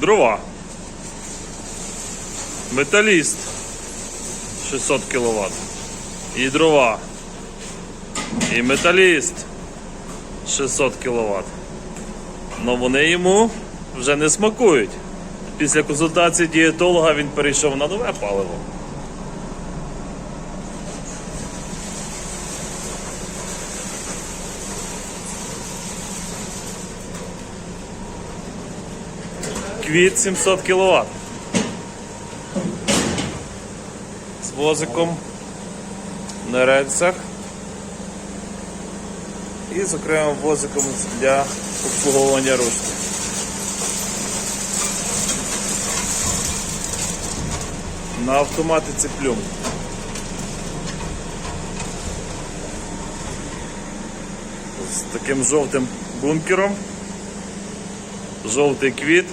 Дрова. Металіст 600 кВт. І дрова. І металіст 600 кВт. Но вони йому вже не смакують. Після консультації дієтолога він перейшов на нове паливо. Квіт 700 кВт. З возиком на рельсах. І з окремим возиком для обслуговування ручки. На автоматиці плюм. З таким жовтим бункером. Жовтий квіт.